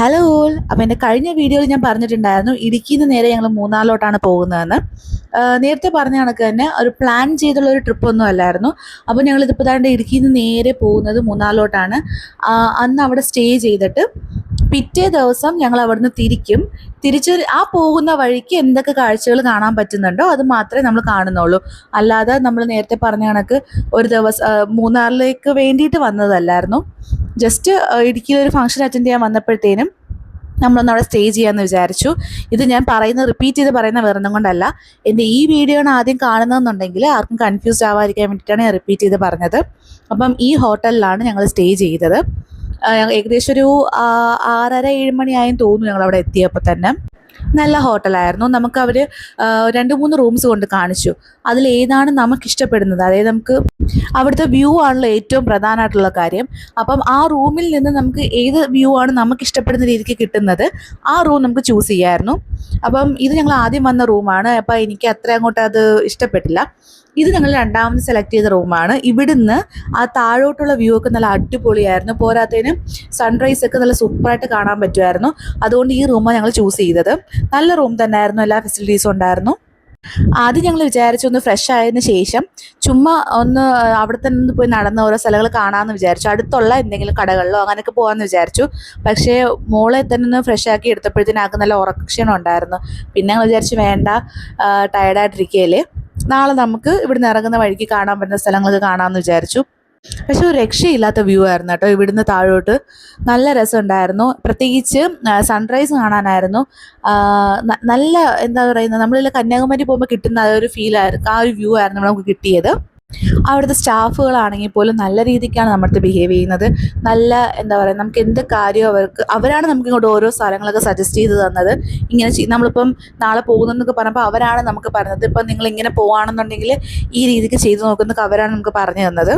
Hello all അപ്പോൾ എന്റെ കഴിഞ്ഞ വീഡിയോയിൽ ഞാൻ പറഞ്ഞിട്ടുണ്ടായിരുന്നു ഇടുക്കിയിൽ നിന്ന് നേരെ ഞങ്ങൾ മൂന്നാറിലോട്ടാണ് പോകുന്നതെന്ന്. നേരത്തെ പറഞ്ഞ കണക്ക് തന്നെ ഒരു പ്ലാൻ ചെയ്തുള്ള ഒരു ട്രിപ്പൊന്നും അല്ലായിരുന്നു. അപ്പോൾ ഞങ്ങൾ ഇതിപ്പോൾ താണ്ട് ഇടുക്കിയിൽ നിന്ന് നേരെ പോകുന്നത് മൂന്നാറിലോട്ടാണ്. അന്ന് അവിടെ സ്റ്റേ ചെയ്തിട്ട് പിറ്റേ ദിവസം ഞങ്ങൾ അവിടുന്ന് തിരിക്കും. തിരിച്ച് ആ പോകുന്ന വഴിക്ക് എന്തൊക്കെ കാഴ്ചകൾ കാണാൻ പറ്റുന്നുണ്ടോ അത് മാത്രമേ നമ്മൾ കാണുന്നുള്ളൂ. അല്ലാതെ നമ്മൾ നേരത്തെ പറഞ്ഞ കണക്ക് ഒരു ദിവസം മൂന്നാറിലേക്ക് വേണ്ടിയിട്ട് വന്നതല്ലായിരുന്നു. ജസ്റ്റ് ഇടുക്കിയിൽ ഒരു ഫംഗ്ഷൻ അറ്റൻഡ് ചെയ്യാൻ വന്നപ്പോഴത്തേനും നമ്മളൊന്ന് അവിടെ സ്റ്റേ ചെയ്യാമെന്ന് വിചാരിച്ചു. ഇത് ഞാൻ പറയുന്ന റിപ്പീറ്റ് ചെയ്ത് പറയുന്ന വേറൊന്നും കൊണ്ടല്ല. എന്റെ ഈ വീഡിയോ ആണ് ആദ്യം കാണുന്നതെന്നുണ്ടെങ്കിൽ ആർക്കും കൺഫ്യൂസ്ഡ് ആവാതിരിക്കാൻ വേണ്ടിയിട്ടാണ് ഞാൻ റിപ്പീറ്റ് ചെയ്ത് പറഞ്ഞത്. അപ്പം ഈ ഹോട്ടലിലാണ് ഞങ്ങൾ സ്റ്റേ ചെയ്തത്. ഏകദേശം ഒരു ആറര ഏഴ് മണിയായെന്ന് തോന്നുന്നു ഞങ്ങൾ അവിടെ എത്തിയപ്പോൾ തന്നെ. നല്ല ഹോട്ടലായിരുന്നു. നമുക്ക് അവർ രണ്ട് മൂന്ന് റൂംസ് കൊണ്ട് കാണിച്ചു. അതിൽ ഏതാണ് നമുക്ക് ഇഷ്ടപ്പെടുന്നത്? അതായത് നമുക്ക് അവിടുത്തെ വ്യൂ ആണല്ലോ ഏറ്റവും പ്രധാനമായിട്ടുള്ള കാര്യം. അപ്പം ആ റൂമിൽ നിന്ന് നമുക്ക് ഏത് വ്യൂ ആണ് നമുക്ക് ഇഷ്ടപ്പെടുന്ന രീതിക്ക് കിട്ടുന്നത് ആ റൂം നമുക്ക് ചൂസ് ചെയ്യാമായിരുന്നു അപ്പം ഇത് ഞങ്ങൾ ആദ്യം വന്ന റൂമാണ്. അപ്പം എനിക്ക് അത്ര അങ്ങോട്ട് അത് ഇഷ്ടപ്പെട്ടില്ല. ഇത് ഞങ്ങൾ രണ്ടാമത് സെലക്ട് ചെയ്ത റൂമാണ് ഇവിടുന്ന് ആ താഴോട്ടുള്ള വ്യൂ ഒക്കെ നല്ല അടിപൊളിയായിരുന്നു. പോരാത്തതിന് സൺറൈസ് ഒക്കെ നല്ല സൂപ്പറായിട്ട് കാണാൻ പറ്റുമായിരുന്നു. അതുകൊണ്ട് ഈ റൂമാണ് ഞങ്ങൾ ചൂസ് ചെയ്തത്. നല്ല റൂം തന്നെയായിരുന്നു. എല്ലാ ഫെസിലിറ്റീസും ഉണ്ടായിരുന്നു. ആദ്യം ഞങ്ങൾ വിചാരിച്ചു ഒന്ന് ഫ്രഷ് ആയതിന് ശേഷം ചുമ്മാ ഒന്ന് അവിടെ തന്നെ പോയി നടന്ന ഓരോ സ്ഥലങ്ങൾ കാണാമെന്ന് വിചാരിച്ചു. അടുത്തുള്ള എന്തെങ്കിലും കടകളിലോ അങ്ങനെയൊക്കെ പോകാമെന്ന് വിചാരിച്ചു. പക്ഷേ മോളെ തന്നെ ഒന്ന് ഫ്രഷ് ആക്കി എടുത്തപ്പോഴത്തേനും ആൾക്ക് നല്ല ഉറക്ഷണം ഉണ്ടായിരുന്നു. പിന്നെ ഞങ്ങൾ വിചാരിച്ചു വേണ്ട ടയർഡായിട്ടിരിക്കുകയല്ലേ നാളെ നമുക്ക് ഇവിടുന്ന് ഇറങ്ങുന്ന വഴിക്ക് കാണാൻ പറ്റുന്ന സ്ഥലങ്ങളൊക്കെ കാണാമെന്ന് വിചാരിച്ചു. പക്ഷെ ഒരു രക്ഷയില്ലാത്ത വ്യൂ ആയിരുന്നു കേട്ടോ. ഇവിടുന്ന് താഴോട്ട് നല്ല രസമുണ്ടായിരുന്നു. പ്രത്യേകിച്ച് സൺറൈസ് കാണാനായിരുന്നു. നല്ല എന്താ പറയുന്നത്? നമ്മളിൽ കന്യാകുമാരി പോകുമ്പോൾ കിട്ടുന്ന ആ ഒരു ഫീലായിരുന്നു ആ ഒരു വ്യൂ ആയിരുന്നു നമുക്ക് കിട്ടിയത്. അവിടുത്തെ സ്റ്റാഫുകളാണെങ്കിൽ പോലും നല്ല രീതിക്കാണ് നമ്മുടെ അടുത്ത് ബിഹേവ് ചെയ്യുന്നത്. നല്ല എന്താ പറയുക നമുക്ക് എന്ത് കാര്യവും അവർക്ക് അവരാണ് നമുക്ക് ഇങ്ങോട്ട് ഓരോ സ്ഥലങ്ങളൊക്കെ സജസ്റ്റ് ചെയ്ത് തന്നത്. ഇങ്ങനെ നമ്മളിപ്പം നാളെ പോകുന്നെന്നൊക്കെ പറഞ്ഞപ്പോൾ അവരാണ് നമുക്ക് പറഞ്ഞത്. ഇപ്പം നിങ്ങൾ ഇങ്ങനെ പോവുകയാണെന്നുണ്ടെങ്കിൽ ഈ രീതിക്ക് ചെയ്തു നോക്കുന്നൊക്കെ അവരാണ് നമുക്ക് പറഞ്ഞു തന്നത്.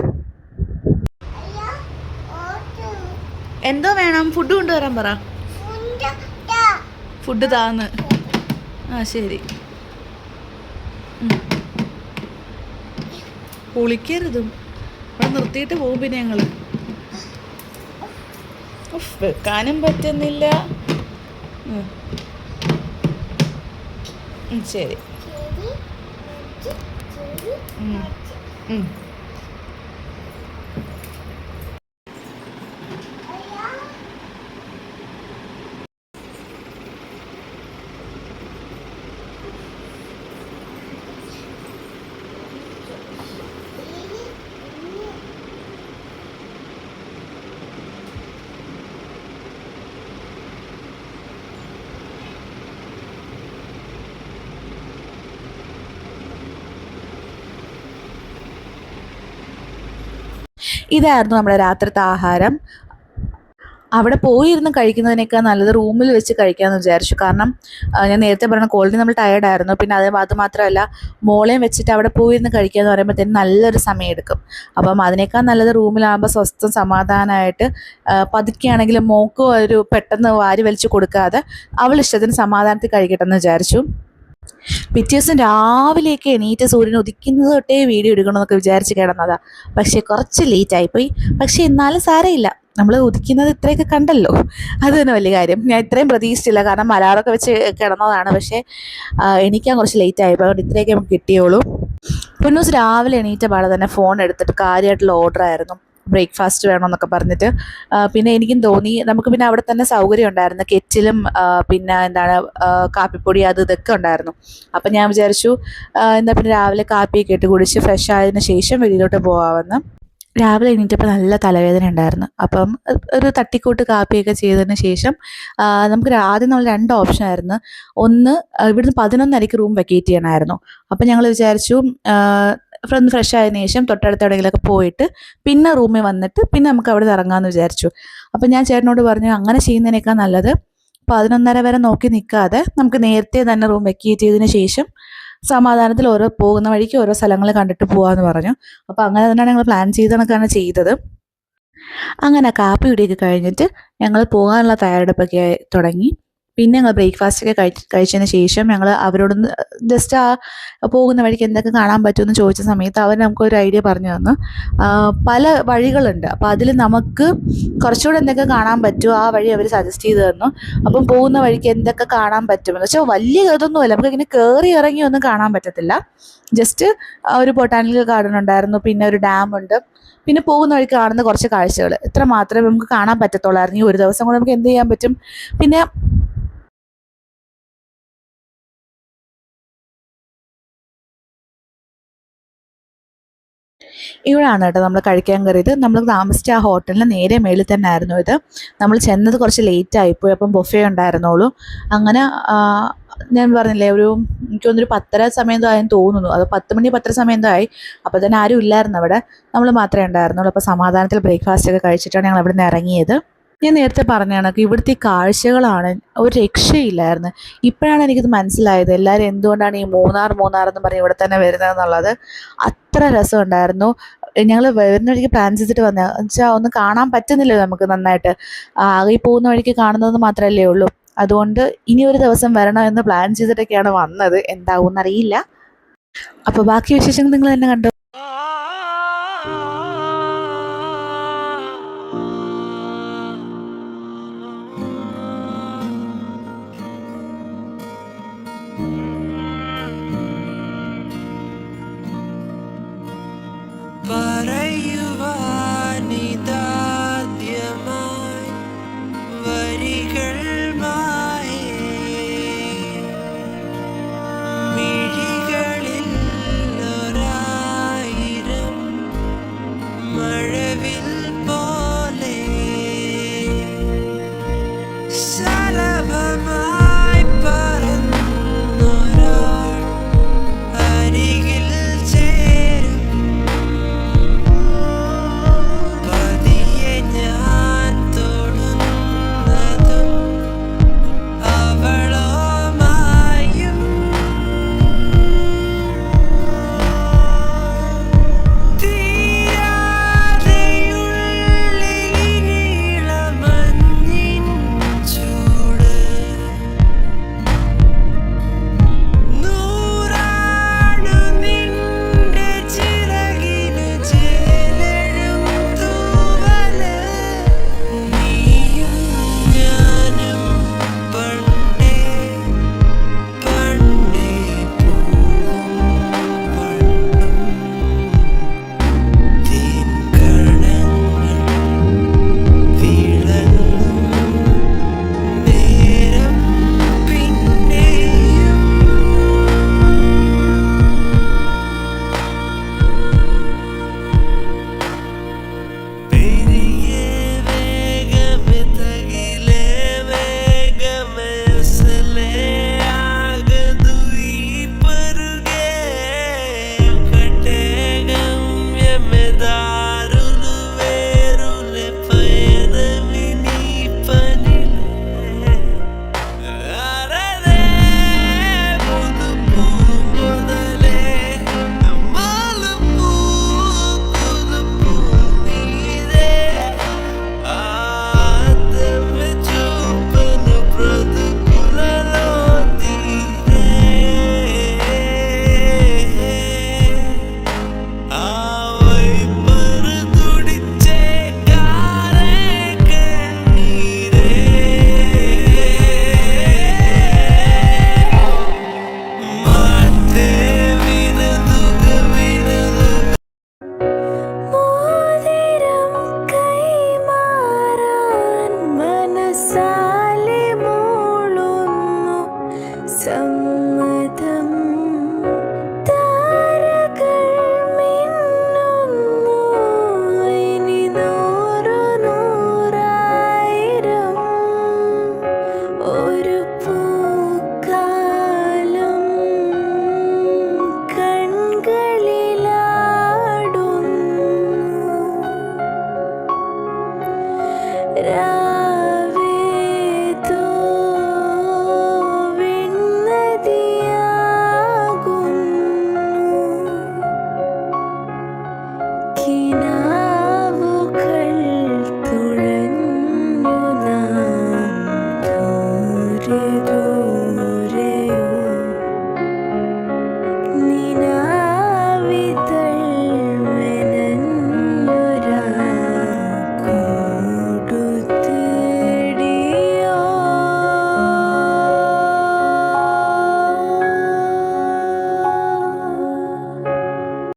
എന്തോ വേണം. ഫുഡ് കൊണ്ടുവരാൻ പറ. ഫുഡ് താന്ന് ആ ശരി. കുളിക്കരുതും. ഇവിടെ നിർത്തിയിട്ട് പോകും പിന്നെ ഞങ്ങൾ വെക്കാനും പറ്റുന്നില്ല. ശരി. ഇതായിരുന്നു നമ്മുടെ രാത്രിത്തെ ആഹാരം. അവിടെ പോയിരുന്ന് കഴിക്കുന്നതിനേക്കാൾ നല്ലത് റൂമിൽ വെച്ച് കഴിക്കാമെന്ന് വിചാരിച്ചു. കാരണം ഞാൻ നേരത്തെ പറഞ്ഞ ക്വാളിറ്റി നമ്മൾ ടയർഡായിരുന്നു പിന്നെ അത് അത് മാത്രമല്ല മോളെയും വെച്ചിട്ട് അവിടെ പോയിരുന്ന് കഴിക്കുക എന്ന് പറയുമ്പോഴത്തേനും നല്ലൊരു സമയം എടുക്കും അപ്പം അതിനേക്കാൾ നല്ലത് റൂമിലാകുമ്പോൾ സ്വസ്ഥം സമാധാനമായിട്ട് പതുക്കെയാണെങ്കിലും മോക്കും ഒരു പെട്ടെന്ന് വാരി വലിച്ചു കൊടുക്കാതെ അവൾ ഇഷ്ടത്തിന് സമാധാനത്തിൽ കഴിക്കട്ടെ എന്ന് വിചാരിച്ചു. പിറ്റേ ദിവസം രാവിലെയൊക്കെ എണീറ്റ് സൂര്യൻ ഉദിക്കുന്നത് തൊട്ടേ വീഡിയോ എടുക്കണമെന്നൊക്കെ വിചാരിച്ച് കിടന്നതാ. പക്ഷേ കുറച്ച് ലേറ്റ് ആയിപ്പോയി. പക്ഷേ എന്നാലും സാരമില്ല. നമ്മൾ ഉദിക്കുന്നത് ഇത്രയൊക്കെ കണ്ടല്ലോ. അത് തന്നെ വലിയ കാര്യം. ഞാൻ ഇത്രയും പ്രതീക്ഷിച്ചില്ല. കാരണം മലയാളമൊക്കെ വെച്ച് കിടന്നതാണ്. പക്ഷേ എണീക്കാൻ കുറച്ച് ലേറ്റ് ആയപ്പോൾ അതുകൊണ്ട് ഇത്രയൊക്കെ നമുക്ക് കിട്ടിയുള്ളൂ പൊന്നൂസ് രാവിലെ എണീറ്റ പാടെ തന്നെ ഫോൺ എടുത്തിട്ട് കാര്യമായിട്ടുള്ള ഓർഡർ ആയിരുന്നു. ബ്രേക്ക്ഫാസ്റ്റ് വേണമെന്നൊക്കെ പറഞ്ഞിട്ട്. പിന്നെ എനിക്കും തോന്നി നമുക്ക് പിന്നെ അവിടെ തന്നെ സൗകര്യം ഉണ്ടായിരുന്നു. കെറ്റിലും പിന്നെ എന്താണ് കാപ്പിപ്പൊടി അത് ഇതൊക്കെ ഉണ്ടായിരുന്നു. അപ്പം ഞാൻ വിചാരിച്ചു എന്താ പിന്നെ രാവിലെ കാപ്പിയൊക്കെ ഇട്ട് കുടിച്ച് ഫ്രഷ് ആയതിനു ശേഷം വെളിയിലോട്ട് പോകാമെന്ന് രാവിലെ എണീറ്റപ്പോൾ നല്ല തലവേദന ഉണ്ടായിരുന്നു. അപ്പം ഒരു തട്ടിക്കൂട്ട് കാപ്പിയൊക്കെ ചെയ്തതിന് ശേഷം നമുക്ക് ആദ്യം നമ്മൾ രണ്ട് ഓപ്ഷൻ ആയിരുന്നു. ഒന്ന് ഇവിടുന്ന് പതിനൊന്നരയ്ക്ക് റൂം വെക്കേറ്റ് ചെയ്യണമായിരുന്നു. അപ്പം ഞങ്ങൾ വിചാരിച്ചു ഒന്ന് ഫ്രഷ് ആയതിനു ശേഷം തൊട്ടടുത്ത് എവിടെയെങ്കിലുമൊക്കെ പോയിട്ട് പിന്നെ റൂമിൽ വന്നിട്ട് പിന്നെ നമുക്ക് അവിടെ ഇറങ്ങാമെന്ന് വിചാരിച്ചു. അപ്പം ഞാൻ ചേട്ടനോട് പറഞ്ഞു അങ്ങനെ ചെയ്യുന്നതിനേക്കാൾ നല്ലത് പതിനൊന്നര വരെ നോക്കി നിൽക്കാതെ നമുക്ക് നേരത്തെ തന്നെ റൂം വെക്കേറ്റ് ചെയ്തതിന് ശേഷം സമാധാനത്തിൽ ഓരോ പോകുന്ന വഴിക്ക് ഓരോ സ്ഥലങ്ങൾ കണ്ടിട്ട് പോകാമെന്ന് പറഞ്ഞു. അപ്പോൾ അങ്ങനെ തന്നെയാണ് ഞങ്ങൾ പ്ലാൻ ചെയ്ത് കണക്കാണ് ചെയ്തത്. അങ്ങനെ കാപ്പി കുടിയൊക്കെ കഴിഞ്ഞിട്ട് ഞങ്ങൾ പോകാനുള്ള തയ്യാറെടുപ്പൊക്കെ തുടങ്ങി. പിന്നെ ഞങ്ങൾ ബ്രേക്ക്ഫാസ്റ്റ് ഒക്കെ കഴിച്ച് കഴിച്ചതിന് ശേഷം ഞങ്ങൾ അവരോട് ജസ്റ്റ് ആ പോകുന്ന വഴിക്ക് എന്തൊക്കെ കാണാൻ പറ്റുമെന്ന് ചോദിച്ച സമയത്ത് അവർ നമുക്ക് ഒരു ഐഡിയ പറഞ്ഞു തന്നു. പല വഴികളുണ്ട്. അപ്പോൾ അതിൽ നമുക്ക് കുറച്ചുകൂടെ എന്തൊക്കെ കാണാൻ പറ്റുമോ ആ വഴി അവർ സജസ്റ്റ് ചെയ്ത് തന്നു. അപ്പം പോകുന്ന വഴിക്ക് എന്തൊക്കെ കാണാൻ പറ്റുമെന്ന് വെച്ചാൽ വലിയ ഇതൊന്നുമല്ല. നമുക്ക് ഇങ്ങനെ കയറി ഇറങ്ങി ഒന്നും കാണാൻ പറ്റത്തില്ല. ജസ്റ്റ് ഒരു ബൊട്ടാനിക്കൽ ഗാർഡൻ ഉണ്ടായിരുന്നു. പിന്നെ ഒരു ഡാം ഉണ്ട്. പിന്നെ പോകുന്ന വഴിക്ക് കാണുന്ന കുറച്ച് കാഴ്ചകൾ. ഇത്ര മാത്രമേ നമുക്ക് കാണാൻ പറ്റത്തുള്ളായിരുന്നു. ഈ ഒരു ദിവസം കൊണ്ട് നമുക്ക് എന്ത് ചെയ്യാൻ പറ്റും? പിന്നെ ഇവിടാണ് കേട്ടോ നമ്മൾ കഴിക്കാൻ കയറിയത്. നമ്മൾ താമസിച്ച ആ ഹോട്ടലിന് നേരെ മേളിൽ തന്നെ ആയിരുന്നു ഇത്. നമ്മൾ ചെന്നത് കുറച്ച് ലേറ്റ് ആയിപ്പോയി അപ്പം ബൊഫേ ഉണ്ടായിരുന്നുള്ളൂ. അങ്ങനെ ഞാൻ പറഞ്ഞില്ലേ ഒരു എനിക്ക് പത്തര സമയം എന്തോ ആയെന്ന് തോന്നുന്നു. അത് പത്ത് മണി പത്തര സമയം എന്തോ ആയി. അപ്പോൾ തന്നെ ആരും ഇല്ലായിരുന്നു അവിടെ. നമ്മൾ മാത്രമേ ഉണ്ടായിരുന്നുള്ളൂ. അപ്പോൾ സമാധാനത്തിൽ ബ്രേക്ക്ഫാസ്റ്റ് ഒക്കെ കഴിച്ചിട്ടാണ് ഞങ്ങൾ അവിടെ നിന്ന് ഇറങ്ങിയത്. ഞാൻ നേരത്തെ പറഞ്ഞ കണക്ക് ഇവിടുത്തെ കാഴ്ചകളാണ് ഒരു രക്ഷയില്ലായിരുന്നു. ഇപ്പോഴാണ് എനിക്കിത് മനസ്സിലായത്. എല്ലാവരും എന്തുകൊണ്ടാണ് ഈ മൂന്നാർ മൂന്നാർ എന്ന് പറഞ്ഞ് ഇവിടെ തന്നെ വരുന്നതെന്നുള്ളത് അത്ര രസം ഉണ്ടായിരുന്നു ഞങ്ങൾ വരുന്ന വഴിക്ക് പ്ലാൻ ചെയ്തിട്ട് വന്ന വെച്ചാൽ ഒന്ന് കാണാൻ പറ്റുന്നില്ല നമുക്ക് നന്നായിട്ട്. ആകെ പോകുന്ന വഴിക്ക് കാണുന്നത് മാത്രമല്ലേ ഉള്ളൂ. അതുകൊണ്ട് ഇനി ഒരു ദിവസം വരണം എന്ന് പ്ലാൻ ചെയ്തിട്ടൊക്കെയാണ് വന്നത്. എന്താവും എന്നറിയില്ല അപ്പോൾ ബാക്കി വിശേഷങ്ങൾ നിങ്ങൾ തന്നെ കണ്ടു? மழை